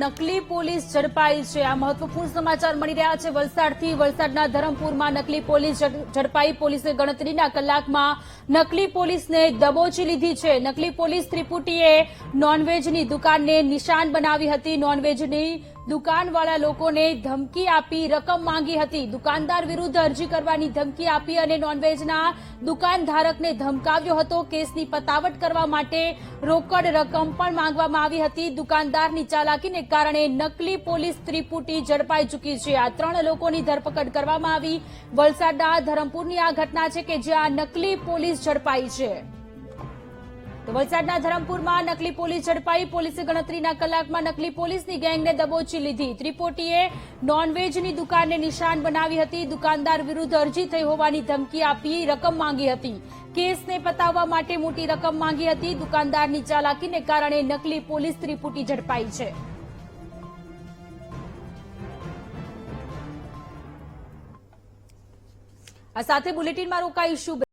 નકલી પોલીસ ઝડપાઈ છે. આ મહત્વપૂર્ણ સમાચાર મળી રહ્યા છે. વલસાડથી વલસાડના ધરમપુરમાં નકલી પોલીસ ઝડપાઈ પોલીસે ગણતરીના કલાકમાં નકલી પોલીસને દબોચી લીધી છે. નકલી પોલીસ ત્રિપુટીએ નોનવેજની દુકાનને નિશાન બનાવી હતી. નોનવેજની દુકાનવાળા લોકોને ધમકી આપી રકમ માંગી હતી. દુકાનદાર વિરુદ્ધ અરજી કરવાની ધમકી આપી અને નોનવેજના દુકાનધારકને ધમકાવ્યો હતો. કેસની પતાવટ કરવા માટે રોકડ રકમ પણ માંગવામાં આવી હતી. દુકાનદારની ચાલાકીને કારણે નકલી પોલીસ ત્રિપુટી ઝડપાઈ ચૂકી છે. આ ત્રણ લોકોની ધરપકડ કરવામાં આવી. વલસાડના ધરમપુરની આ ઘટના છે કે જ્યાં નકલી પોલીસ ઝડપાઈ છે. તો વલસાડના ધરમપુરમાં નકલી પોલીસ ઝડપાઈ. પોલીસે ગણતરીના કલાકમાં નકલી પોલીસની ગેંગને દબોચી લીધી. ત્રિપોટીએ નોનવેજની દુકાનને નિશાન બનાવી હતી. દુકાનદાર વિરુદ્ધ અરજી થઈ હોવાની ધમકી આપી રકમ માંગી હતી. કેસને પતાવવા માટે મોટી રકમ માંગી હતી. દુકાનદારની ચાલાકીને કારણે નકલી પોલીસ ત્રિપુટી ઝડપાઈ છે. આ સાથે બુલેટિનમાં રોકાઈશું.